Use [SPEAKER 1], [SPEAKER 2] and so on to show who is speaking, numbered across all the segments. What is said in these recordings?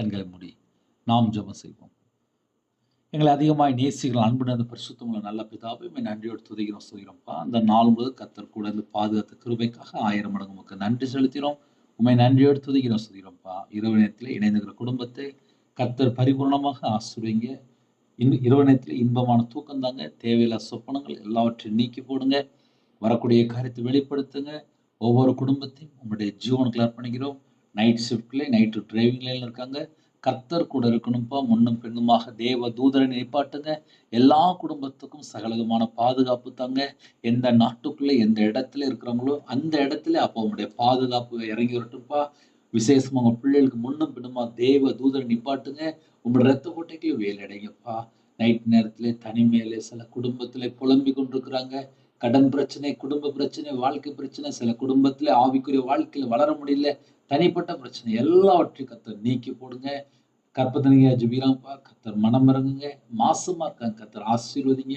[SPEAKER 1] கண்களை மூடி நாம் ஜெபம் செய்வோம். எங்களை அதிகமாக நேசிகள் அன்பு நடந்த பரிசுத்தமுள்ள நல்ல பிதாவை உண்மை நன்றியோடு துதிக்கிறோம் சொல்கிறோம்ப்பா அந்த நாள் முழு கத்தர் கூட இந்த பாதுகாத்த கிருபைக்காக ஆயிரம் மடங்கு உமக்கு நன்றி செலுத்தினோம் உண்மை நன்றியோடு துதிக்கிறோம் சொல்கிறோம்ப்பா இரவு நேரத்தில் இணைந்துகிற குடும்பத்தை கத்தர் பரிபூர்ணமாக ஆசிர்வீங்க இன் இரவு நேரத்தில் இன்பமான தூக்கம் தாங்க தேவையில்லாத சொப்பனங்கள் எல்லாவற்றையும் நீக்கி போடுங்க. வரக்கூடிய காரியத்தை வெளிப்படுத்துங்க. ஒவ்வொரு குடும்பத்தையும் உங்களுடைய ஜீவனுக்கு அர்ப்பணிக்கிறோம். நைட் ஷிஃப்ட்ல நைட்டு டிரைவிங் லைன்ல இருக்காங்க. கர்த்தர் கூட இருக்கணும்ப்பா முன்னும் பெண்ணுமாக தேவ தூதரை நிப்பாட்டுங்க. எல்லா குடும்பத்துக்கும் சகலவிதமான பாதுகாப்பு தாங்க. எந்த நாட்டுக்குள்ள எந்த இடத்துல இருக்கிறவங்களோ அந்த இடத்துல அப்போ உங்களுடைய பாதுகாப்பு இறங்கி வரட்டும்ப்பா விசேஷமா உங்க பிள்ளைகளுக்கு முன்னும் பின்னுமா தேவ தூதரை நிப்பாட்டுங்க. உங்களோட ரத்த கோட்டைக்கு வேலை அடைங்கப்பா நைட் நேரத்துல தனிமையில சில குடும்பத்துல புலம்பி கொண்டிருக்கிறாங்க. கடன் பிரச்சனை குடும்ப பிரச்சனை வாழ்க்கை பிரச்சனை சில குடும்பத்துல ஆவிக்குரிய வாழ்க்கையில வளர முடியல தனிப்பட்ட பிரச்சனை எல்லாவற்றையும் கத்தர் நீக்கி போடுங்க. கற்பத்தனையா ஜிபிராம்பா கத்தர் மனம் இறங்குங்க. மாசமா இருக்காங்க கத்தர் ஆசீர்வதிங்க.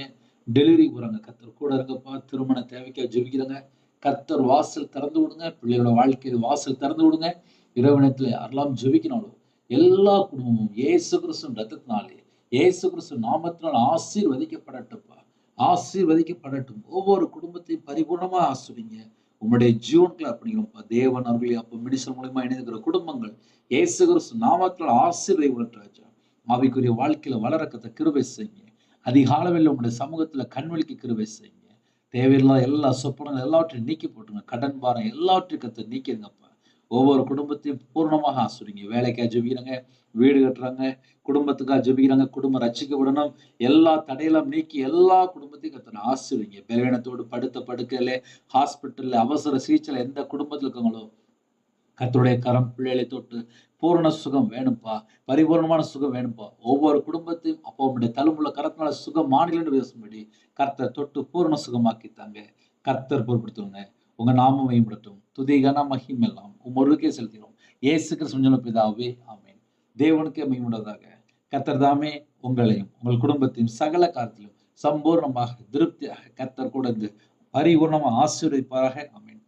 [SPEAKER 1] டெலிவரி போறாங்க கத்தர் கூட இருங்கப்பா. திருமண தேவைக்கா ஜெபிக்கிறாங்க கத்தர் வாசல் திறந்து விடுங்க. பிள்ளையோட வாழ்க்கையில் வாசல் திறந்து விடுங்க. இரவினத்தில் யாரெல்லாம் ஜெபிக்கணும் எல்லா குடும்பமும் ஏசு கிறிஸ்து ரத்தத்தினாலே ஏசு கிறிஸ்து நாமத்தினால் ஆசீர்வதிக்கப்படட்டுப்பா ஆசீர்வதிக்கப்படட்டும். ஒவ்வொரு குடும்பத்தையும் பரிபூர்ணமாக ஆசிரிங்க. உங்களுடைய ஜீவன்களை அப்படிங்கிறோம்ப்பா தேவன் அவர்களே அப்போ மினிஸ்டர் மூலியமா இணைந்திருக்கிற குடும்பங்கள் இயேசு கிறிஸ்து நாமத்தில் ஆசீர்வை ராஜா. ஆவிக்குரிய வாழ்க்கையில வளர கத்த கிருபை செய்யுங்க. அதிகாலவில் உங்களுடைய சமூகத்துல கண்வெளிக்கு கிருவை செய்யுங்க. தேவையில்லாத எல்லா சொப்பனங்கள் எல்லாவற்றையும் நீக்கி போட்டுங்க கடன் பாரம் எல்லாவற்றையும் கத்த நீக்கிடுங்கப்பா ஒவ்வொரு குடும்பத்தையும் பூர்ணமாக ஆசுரிங்க வேலைக்காக ஜெபிக்கிறாங்க வீடு கட்டுறாங்க குடும்பத்துக்காக ஜெபிக்கிறாங்க குடும்பம் ரச்சிக்கப்படணும் எல்லா தடையெல்லாம் நீக்கி எல்லா குடும்பத்தையும் கத்தனை ஆசிர்வீங்க பலவீனத்தோடு படுத்த படுக்கையில ஹாஸ்பிட்டல்ல அவசர சிகிச்சையில் எந்த குடும்பத்துல இருக்காங்களோ கத்தருடைய கரம் பிள்ளைகளை தொட்டு பூரண சுகம் வேணும்ப்பா பரிபூர்ணமான சுகம் வேணும்ப்பா ஒவ்வொரு குடும்பத்தையும் அப்போ உங்களுடைய தழும்புள்ள கரத்தினால சுகம் மாநிலன்னு பேசும்படி கர்த்தர் தொட்டு பூரண சுகமாக்கித்தாங்க. கர்த்தர் பொருட்படுத்துவாங்க உங்க நாமம் மேம்படுத்தும். துதிகன மகிம் எல்லாம் உமருக்கே செலுத்தினோம் ஏசு கிருஷ்ண பிதாவே ஆமேன். தேவனுக்கே மேம்படுவதாக கத்தர் தாமே உங்களையும் உங்கள் குடும்பத்தையும் சகல காலத்திலும் சம்பூர்ணமாக திருப்தியாக கத்தர் கூட இருந்து பரிபூர்ணமாக ஆசீர்வதிப்பாராக ஆமென்.